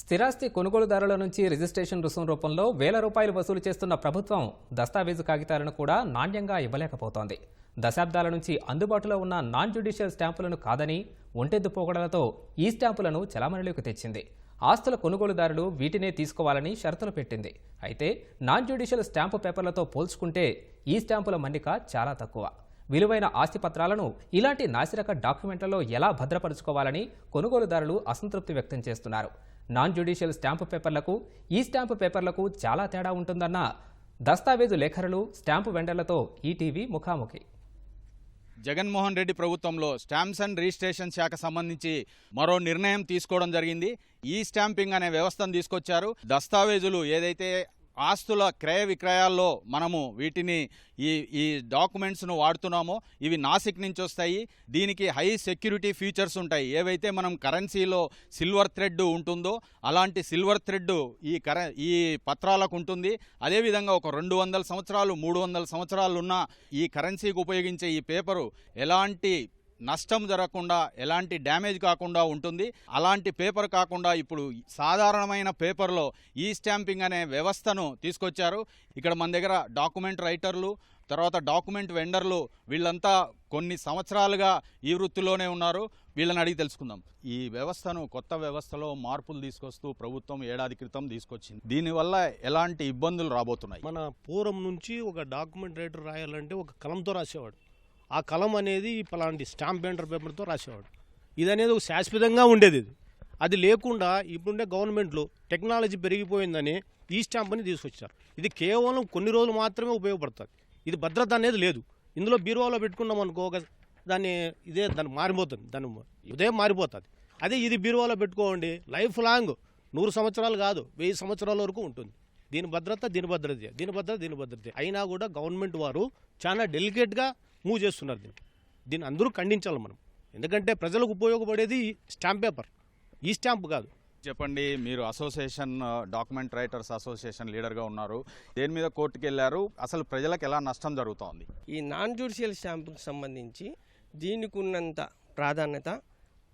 స్థిరాస్తి కొనుగోలుదారుల నుంచి రిజిస్ట్రేషన్ రుసుం రూపంలో వేల రూపాయలు వసూలు చేస్తున్న ప్రభుత్వం దస్తావేజు కాగితాలను కూడా నాణ్యంగా ఇవ్వలేకపోతోంది. దశాబ్దాల నుంచి అందుబాటులో ఉన్న నాన్ జ్యుడిషియల్ స్టాంపులను కాదని ఒంటెద్దు పోగడలతో ఈ స్టాంపులను చలామణిలోకి తెచ్చింది. ఆస్తుల కొనుగోలుదారులు వీటినే తీసుకోవాలని షరతులు పెట్టింది. అయితే నాన్ జ్యుడిషియల్ స్టాంపు పేపర్లతో పోల్చుకుంటే ఈ స్టాంపుల మన్నిక చాలా తక్కువ. విలువైన ఆస్తి పత్రాలను ఇలాంటి నాసిరక డాక్యుమెంట్లలో ఎలా భద్రపరుచుకోవాలని కొనుగోలుదారులు అసంతృప్తి వ్యక్తం చేస్తున్నారు. నాన్ జ్యుడిషియల్ స్టాంపు పేపర్లకు ఈ స్టాంపు పేపర్లకు చాలా తేడా ఉంటుందన్న దస్తావేజు లేఖరులు స్టాంపు వెండర్లతో ఈటీవీ ముఖాముఖి. జగన్మోహన్ రెడ్డి ప్రభుత్వంలో స్టాంప్స్ అండ్ రిజిస్ట్రేషన్ శాఖ సంబంధించి మరో నిర్ణయం తీసుకోవడం జరిగింది. ఈ స్టాంపింగ్ అనే వ్యవస్థను తీసుకొచ్చారు. దస్తావేజులు ఏదైతే ఆస్తుల క్రయ విక్రయాల్లో మనము వీటిని ఈ ఈ డాక్యుమెంట్స్ను వాడుతున్నామో ఇవి నాసిక్ నుంచి వస్తాయి. దీనికి హై సెక్యూరిటీ ఫీచర్స్ ఉంటాయి. ఏవైతే మనం కరెన్సీలో సిల్వర్ థ్రెడ్ ఉంటుందో అలాంటి సిల్వర్ థ్రెడ్ ఈ కర ఈ పత్రాలకు ఉంటుంది. అదేవిధంగా ఒక రెండు వందల సంవత్సరాలు మూడు వందల సంవత్సరాలు ఉన్న ఈ కరెన్సీకి ఉపయోగించే ఈ పేపరు ఎలాంటి నష్టం జరగకుండా ఎలాంటి డ్యామేజ్ కాకుండా ఉంటుంది. అలాంటి పేపర్ కాకుండా ఇప్పుడు సాధారణమైన పేపర్లో ఈ స్టాంపింగ్ అనే వ్యవస్థను తీసుకొచ్చారు. ఇక్కడ మన దగ్గర డాక్యుమెంట్ రైటర్లు తర్వాత డాక్యుమెంట్ వెండర్లు వీళ్ళంతా కొన్ని సంవత్సరాలుగా ఈ వృత్తిలోనే ఉన్నారు. వీళ్ళని అడిగి తెలుసుకుందాం. ఈ వ్యవస్థను కొత్త వ్యవస్థలో మార్పులు తీసుకొస్తూ ప్రభుత్వం ఏడాది క్రితం తీసుకొచ్చింది. దీనివల్ల ఎలాంటి ఇబ్బందులు రాబోతున్నాయి? మన పూర్వం నుంచి ఒక డాక్యుమెంట్ రైటర్ రాయాలంటే ఒక కలంతో రాసేవాడు. ఆ కలం అనేది పలాంటి స్టాంప్ పెయింటర్ పేపర్తో రాసేవాడు. ఇది అనేది ఒక శాశ్వతంగా ఉండేది ఇది. అది లేకుండా ఇప్పుడుండే గవర్నమెంట్లు టెక్నాలజీ పెరిగిపోయిందని ఈ స్టాంప్ని తీసుకొచ్చారు. ఇది కేవలం కొన్ని రోజులు మాత్రమే ఉపయోగపడుతుంది. ఇది భద్రత అనేది లేదు. ఇందులో బీరువాలో పెట్టుకున్నాం అనుకో దాన్ని ఇదే దాన్ని మారిపోతుంది. దాన్ని ఇదే మారిపోతుంది. అదే ఇది బీరువాలో పెట్టుకోండి లైఫ్ లాంగ్. నూరు సంవత్సరాలు కాదు వెయ్యి సంవత్సరాల వరకు ఉంటుంది. దీని భద్రత దీని భద్రత దీని భద్రత దీని భద్రత. అయినా కూడా గవర్నమెంట్ వారు చాలా డెలికేట్గా మూవ్ చేస్తున్నారు దీన్ని. దీన్ని అందరూ ఖండించాలి మనం. ఎందుకంటే ప్రజలకు ఉపయోగపడేది స్టాంప్ పేపర్. ఈ స్టాంప్ కాదు. చెప్పండి మీరు అసోసియేషన్ డాక్యుమెంట్ రైటర్స్ అసోసియేషన్ లీడర్గా ఉన్నారు. దేని మీద కోర్టుకు వెళ్ళారు అసలు ప్రజలకు ఎలా నష్టం జరుగుతోంది? ఈ నాన్ జ్యుడిషియల్ స్టాంపుకి సంబంధించి దీనికి ఉన్నంత ప్రాధాన్యత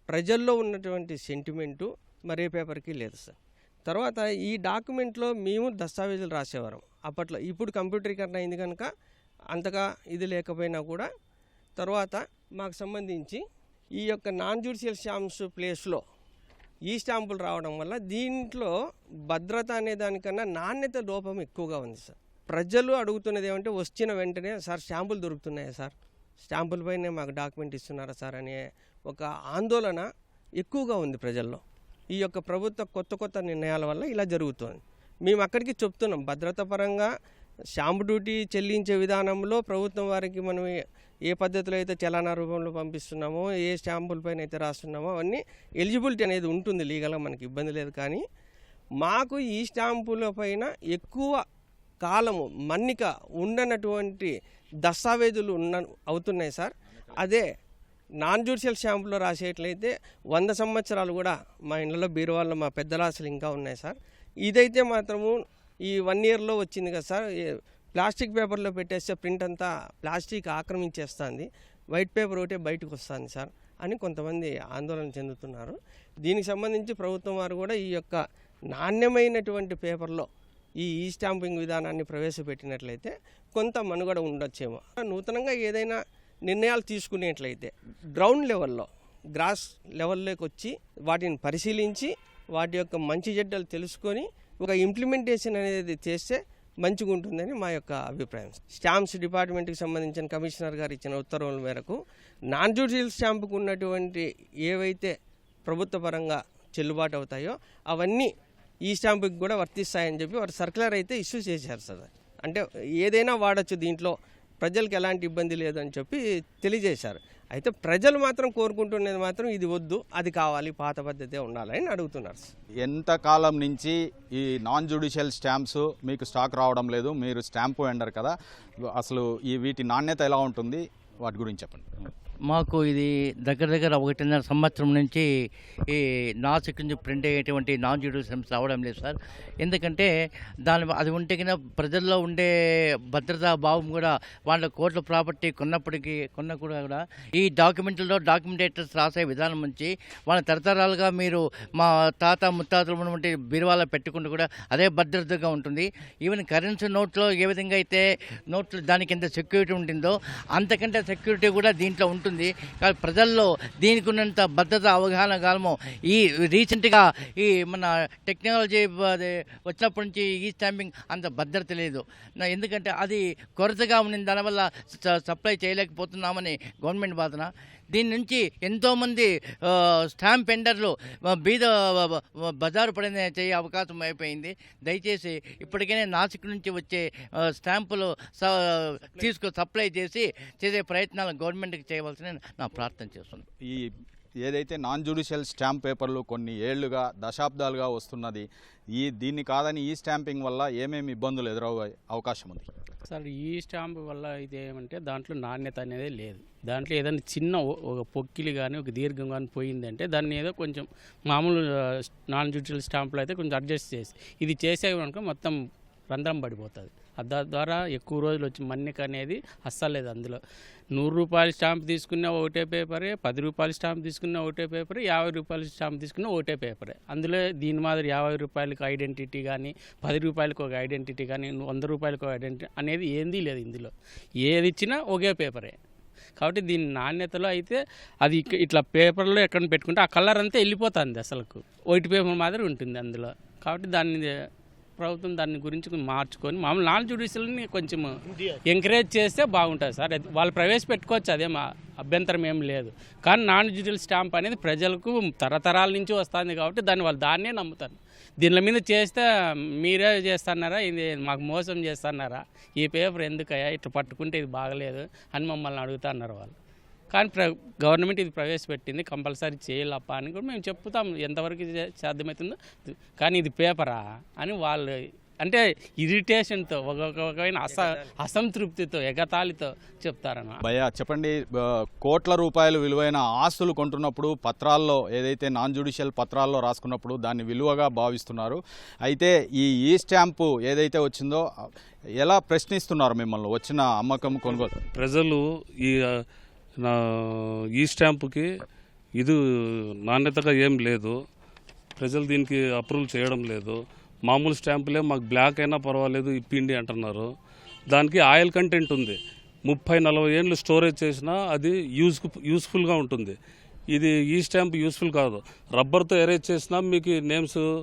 ప్రజల్లో ఉన్నటువంటి సెంటిమెంటు మరే పేపర్కి లేదు సార్. తర్వాత ఈ డాక్యుమెంట్లో మేము దస్తావేజులు రాసేవారం. అప్పట్లో ఇప్పుడు కంప్యూటరీకరణ అయింది కనుక అంతగా ఇది లేకపోయినా కూడా తర్వాత మాకు సంబంధించి ఈ యొక్క నాన్ జ్యుడిషియల్ స్టాంప్స్ ప్లేస్లో ఈ స్టాంపులు రావడం వల్ల దీంట్లో భద్రత అనే దానికన్నా నాణ్యత లోపం ఎక్కువగా ఉంది సార్. ప్రజలు అడుగుతున్నది ఏమంటే వచ్చిన వెంటనే సార్ స్టాంపులు దొరుకుతున్నాయా సార్? స్టాంపుల పైనే మాకు డాక్యుమెంట్ ఇస్తున్నారా సార్ అనే ఒక ఆందోళన ఎక్కువగా ఉంది ప్రజల్లో. ఈ యొక్క ప్రభుత్వ కొత్త కొత్త నిర్ణయాల వల్ల ఇలా జరుగుతుంది. మేము అక్కడికి చెప్తున్నాం భద్రత పరంగా స్టాంపు డ్యూటీ చెల్లించే విధానంలో ప్రభుత్వం వారికి మనం ఏ- పద్ధతిలో అయితే చలానా రూపంలో పంపిస్తున్నామో ఏ స్టాంపుల పైన అయితే రాస్తున్నామో అవన్నీ ఎలిజిబిలిటీ అనేది ఉంటుంది లీగల్గా మనకి ఇబ్బంది లేదు. కానీ మాకు ఈ స్టాంపుల పైన ఎక్కువ కాలము మన్నిక ఉండనటువంటి దస్తావేజులు ఉన్న అవుతున్నాయి సార్. అదే నాన్ జ్యుడిషియల్ స్టాంపులో రాసేట్లయితే వంద సంవత్సరాలు కూడా మా ఇళ్ళలో బీరువాళ్ళలో మా పెద్దలాశలు ఇంకా ఉన్నాయి సార్. ఇదైతే మాత్రము ఈ వన్ ఇయర్లో వచ్చింది కదా సార్ ప్లాస్టిక్ పేపర్లో పెట్టేస్తే ప్రింట్ అంతా ప్లాస్టిక్ ఆక్రమించేస్తుంది వైట్ పేపర్ ఒకటే బయటకు వస్తుంది సార్ అని కొంతమంది ఆందోళన చెందుతున్నారు. దీనికి సంబంధించి ప్రభుత్వం వారు కూడా ఈ యొక్క నాణ్యమైనటువంటి పేపర్లో ఈ ఈ స్టాంపింగ్ విధానాన్ని ప్రవేశపెట్టినట్లయితే కొంత మనుగడ ఉండొచ్చేమో. నూతనంగా ఏదైనా నిర్ణయాలు తీసుకునేట్లయితే గ్రౌండ్ లెవెల్లో గ్రాస్ లెవెల్లోకి వచ్చి వాటిని పరిశీలించి వాటి యొక్క మంచి చెడ్డలు తెలుసుకొని ఒక ఇంప్లిమెంటేషన్ అనేది చేస్తే మంచిగా ఉంటుందని మా యొక్క అభిప్రాయం. స్టాంప్స్ డిపార్ట్మెంట్కి సంబంధించిన కమిషనర్ గారు ఇచ్చిన ఉత్తర్వుల మేరకు నాన్ జ్యుడిషియల్ స్టాంపుకు ఉన్నటువంటి ఏవైతే ప్రభుత్వ పరంగా చెల్లుబాటు అవుతాయో అవన్నీ ఈ స్టాంపుకి కూడా వర్తిస్తాయని చెప్పి వారు సర్క్యులర్ అయితే ఇష్యూ చేశారు సార్. అంటే ఏదైనా వాడచ్చు దీంట్లో. ప్రజలకు ఎలాంటి ఇబ్బంది లేదని చెప్పి తెలియజేశారు. అయితే ప్రజలు మాత్రం కోరుకుంటున్నది మాత్రం ఇది వద్దు అది కావాలి పాత పద్ధతే ఉండాలని అడుగుతున్నారు ఎంత కాలం నుంచి ఈ నాన్ జ్యుడిషియల్ స్టాంప్స్ మీకు స్టాక్ రావడం లేదు మీరు స్టాంపు వెండర్ కదా అసలు ఈ వీటి నాణ్యత ఎలా ఉంటుంది వాటి గురించి చెప్పండి. మాకు ఇది దగ్గర దగ్గర ఒకటిన్నర సంవత్సరం నుంచి ఈ నాసిక్ నుంచి ప్రింట్ అయ్యేటువంటి నాన్ జ్యుడిషియల్స్ రావడం లేదు సార్. ఎందుకంటే దాని అది ఉంటే కింద ప్రజల్లో ఉండే భద్రతా భావం కూడా వాళ్ళ కోట్ల ప్రాపర్టీ కొన్నప్పటికీ కొన్న కూడా కూడా ఈ డాక్యుమెంట్లలో డాక్యుమెంటేటర్స్ రాసే విధానం నుంచి వాళ్ళ తరతరాలుగా మీరు మా తాత ముత్తాతలు ఉన్నటువంటి బీరువాలో పెట్టుకుంటూ కూడా అదే భద్రతగా ఉంటుంది. ఈవెన్ కరెన్సీ నోట్లో ఏ విధంగా అయితే నోట్లు దానికి ఎంత సెక్యూరిటీ ఉంటుందో అంతకంటే సెక్యూరిటీ కూడా దీంట్లో ఉంటుంది. కానీ ప్రజల్లో దీనికి ఉన్నంత భద్రత అవగాహన కాలము ఈ రీసెంట్గా ఈ మన టెక్నాలజీ అది వచ్చినప్పటి నుంచి ఈ స్టాంపింగ్ అంత భద్రత లేదు. ఎందుకంటే అది కొరతగా ఉన్న దానివల్ల స- సప్లై చేయలేకపోతున్నామని గవర్నమెంట్ బాధన. దీని నుంచి ఎంతోమంది స్టాంప్ పెండర్లు బీద బజారు పడిన చేయ అవకాశం అయిపోయింది. దయచేసి ఇప్పటికైనా నాసిక్ నుంచి వచ్చే స్టాంపులు స- తీసుకు సప్లై చేసి చేసే ప్రయత్నాలు గవర్నమెంట్కి చేయవలసిన నా ప్రార్థన చేస్తున్నాను. ఈ ఏదైతే నాన్ జ్యుడిషియల్ స్టాంప్ పేపర్లు కొన్ని ఏళ్ళుగా దశాబ్దాలుగా వస్తున్నది ఈ దీన్ని కాదని ఈ స్టాంపింగ్ వల్ల ఏమేమి ఇబ్బందులు ఎదురయ్యే అవకాశం ఉంది? సార్ ఈ స్టాంప్ వల్ల ఇది ఏమంటే దాంట్లో నాణ్యత అనేది లేదు. దాంట్లో ఏదైనా చిన్న ఓ- ఒక పొక్కిలి కానీ ఒక దీర్ఘం కానీ పోయిందంటే దాన్ని ఏదో కొంచెం మామూలు నాన్ జ్యుడిషియల్ స్టాంపులు అయితే కొంచెం అడ్జస్ట్ చేసి ఇది చేసే కనుక మొత్తం రంధ్రం పడిపోతుంది. దాని ద్వారా ఎక్కువ రోజులు వచ్చి మన్నిక అనేది అస్సలు లేదు అందులో. నూరు రూపాయల స్టాంప్ తీసుకున్న ఒకటే పేపరే పది రూపాయల స్టాంప్ తీసుకున్న ఒకటే పేపరే యాభై రూపాయల స్టాంప్ తీసుకున్న ఒకటే పేపరే. అందులో దీని మాదిరి యాభై రూపాయలకు ఐడెంటిటీ కానీ పది రూపాయలకు ఒక ఐడెంటిటీ కానీ వంద రూపాయలకు ఒక ఐడెంటిటీ అనేది ఏందీ లేదు ఇందులో. ఏది ఇచ్చినా ఒకే పేపరే. కాబట్టి దీని నాణ్యతలో అయితే అది ఇట్లా పేపర్లో ఎక్కడ పెట్టుకుంటే ఆ కలర్ అంతా వెళ్ళిపోతుంది అసలుకు. వైట్ పేపర్ మాదిరి ఉంటుంది అందులో. కాబట్టి దాన్ని ప్రభుత్వం దాని గురించి మార్చుకొని మామూలు నాన్ జ్యుడిషియల్ని కొంచెం ఎంకరేజ్ చేస్తే బాగుంటుంది సార్. అది వాళ్ళు ప్రవేశపెట్టుకోవచ్చు అదే మా అభ్యంతరం ఏం లేదు. కానీ నాన్ జ్యుడిషియల్ స్టాంప్ అనేది ప్రజలకు తరతరాల నుంచి వస్తుంది కాబట్టి దాన్ని వాళ్ళు దాన్నే నమ్ముతారు. దీని మీద చేస్తే మీరే చేస్తున్నారా? ఇది మాకు మోసం చేస్తున్నారా? ఈ పేపర్ ఎందుకయ్యా? ఇట్లా పట్టుకుంటే ఇది బాగలేదు అని మమ్మల్ని అడుగుతున్నారు వాళ్ళు. కానీ ప్ర గవర్నమెంట్ ఇది ప్రవేశపెట్టింది కంపల్సరీ చేయాలప్ప అని కూడా మేము చెప్తాం. ఎంతవరకు ఇది సాధ్యమవుతుందో. కానీ ఇది పేపరా అని వాళ్ళు అంటే ఇరిటేషన్తో ఒక ఒకమైన అస అసంతృప్తితో ఎగతాళితో చెప్తారన్న భయ్యా చెప్పండి కోట్ల రూపాయలు విలువైన ఆస్తులు కొంటున్నప్పుడు పత్రాల్లో ఏదైతే నాన్ జ్యుడిషియల్ పత్రాల్లో రాసుకున్నప్పుడు దాన్ని విలువగా భావిస్తున్నారు. అయితే ఈ ఈ స్టాంపు ఏదైతే వచ్చిందో ఎలా ప్రశ్నిస్తున్నారు మిమ్మల్ని? వచ్చిన అమ్మకం కొనుగోలు. ప్రజలు ఈ నా ఈ స్టాంపుకి ఇది నాణ్యతగా ఏం లేదు. ప్రజలు దీనికి అప్రూవల్ చేయడం లేదు. మామూలు స్టాంపులే మాకు బ్లాక్ అయినా పర్వాలేదు ఇప్పిండి అంటున్నారు. దానికి ఆయిల్ కంటెంట్ ఉంది. ముప్పై నలభై ఏళ్ళు స్టోరేజ్ చేసినా అది యూజ్ యూస్ఫుల్గా ఉంటుంది. ఇది ఈ స్టాంప్ యూస్ఫుల్ కాదు. రబ్బర్తో ఎరేజ్ చేసినా మీకు నేమ్స్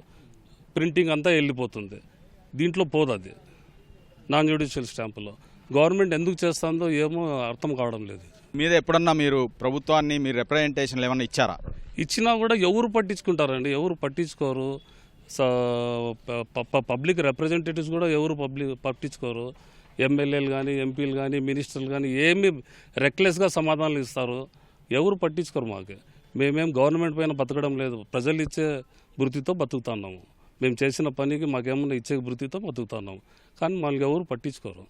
ప్రింటింగ్ అంతా వెళ్ళిపోతుంది. దీంట్లో పోదు అది. Non judicial స్టాంపులో. గవర్నమెంట్ ఎందుకు చేస్తుందో ఏమో అర్థం కావడం లేదు. మీద ఎప్పుడన్నా మీరు ప్రభుత్వాన్ని మీరు రిప్రజెంటేషన్లు ఏమన్నా ఇచ్చారా? ఇచ్చినా కూడా ఎవరు పట్టించుకుంటారండి? ఎవరు పట్టించుకోరు. పబ్లిక్ రిప్రజెంటేటివ్స్ కూడా ఎవరు పబ్లిక్ పట్టించుకోరు. ఎమ్మెల్యేలు కానీ ఎంపీలు కానీ మినిస్టర్లు కానీ ఏమి రెక్లెస్గా సమాధానాలు ఇస్తారు. ఎవరు పట్టించుకోరు మాకు. మేమేం గవర్నమెంట్ పైన బతకడం లేదు. ప్రజలు ఇచ్చే వృత్తితో బతుకుతున్నాము మేము చేసిన పనికి మాకేమన్నా ఇచ్చే వృత్తితో బతుకుతున్నాము కానీ మనల్ని ఎవరు పట్టించుకోరు.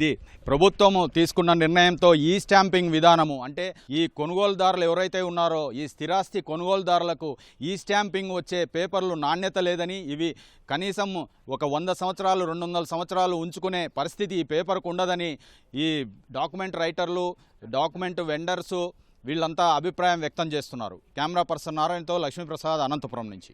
ఇది ప్రభుత్వము తీసుకున్న నిర్ణయంతో ఈ స్టాంపింగ్ విధానము అంటే ఈ కొనుగోలుదారులు ఎవరైతే ఉన్నారో ఈ స్థిరాస్తి కొనుగోలుదారులకు ఈ స్టాంపింగ్ వచ్చే పేపర్లు నాణ్యత లేదని ఇవి కనీసం ఒక వంద సంవత్సరాలు రెండు వందల సంవత్సరాలు ఉంచుకునే పరిస్థితి ఈ పేపర్కు ఉండదని ఈ డాక్యుమెంట్ రైటర్లు డాక్యుమెంట్ వెండర్సు వీళ్ళంతా అభిప్రాయం వ్యక్తం చేస్తున్నారు. కెమెరా పర్సన్ నారాయణతో లక్ష్మీప్రసాద్ అనంతపురం నుంచి.